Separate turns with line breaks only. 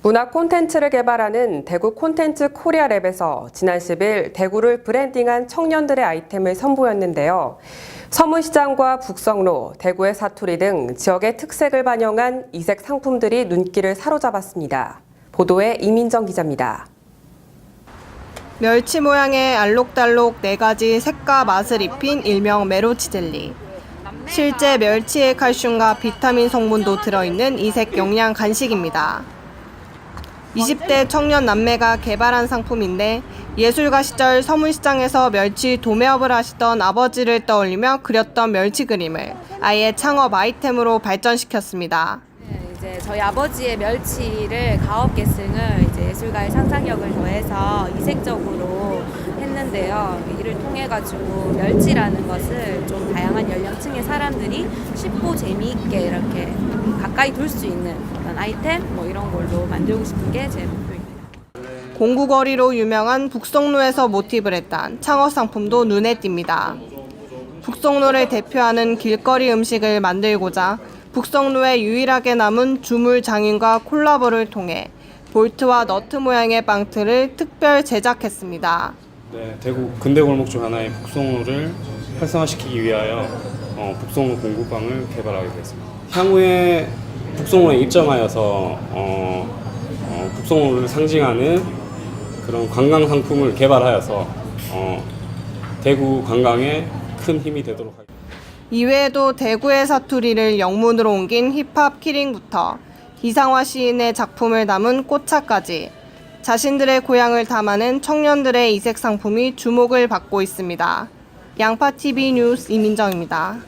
문화 콘텐츠를 개발하는 대구 콘텐츠 코리아랩에서 지난 10일 대구를 브랜딩한 청년들의 아이템을 선보였는데요. 서문시장과 북성로, 대구의 사투리 등 지역의 특색을 반영한 이색 상품들이 눈길을 사로잡았습니다. 보도에 이민정 기자입니다.
멸치 모양의 알록달록 네 가지 색과 맛을 입힌 일명 메로치 젤리. 실제 멸치의 칼슘과 비타민 성분도 들어있는 이색 영양 간식입니다. 20대 청년 남매가 개발한 상품인데 예술가 시절 서문시장에서 멸치 도매업을 하시던 아버지를 떠올리며 그렸던 멸치 그림을 아예 창업 아이템으로 발전시켰습니다.
네, 이제 저희 아버지의 멸치를 가업 계승을 이제 예술가의 상상력을 더해서 이색적으로 했는데요. 이를 통해 가지고 멸치라는 것을 좀 다양한 연령층의 사람들이 쉽고 재미있게 이렇게 가까이 둘수 있는 그런 아이템 뭐 이런 걸로 만들고 싶은 게 제 목표입니다.
공구거리로 유명한 북송로에서 모티브를 했던 창업 상품도 눈에 띕니다. 북송로를 대표하는 길거리 음식을 만들고자 북송로에 유일하게 남은 주물 장인과 콜라보를 통해 볼트와 너트 모양의 빵틀을 특별 제작했습니다.
네, 대구 근대 골목 중 하나의 북송로를 활성화시키기 위하여 어, 북송로 공구빵을 개발하게 됐습니다. 향후에 북송로에 입점하여서 어, 어, 북송로를 상징하는 그런 관광 상품을 개발하여서 어, 대구 관광에 큰 힘이 되도록 하겠습니다.
이외에도 대구의 사투리를 영문으로 옮긴 힙합 키링부터 이상화 시인의 작품을 담은 꽃차까지 자신들의 고향을 담아낸 청년들의 이색 상품이 주목을 받고 있습니다. 양파TV 뉴스 이민정입니다.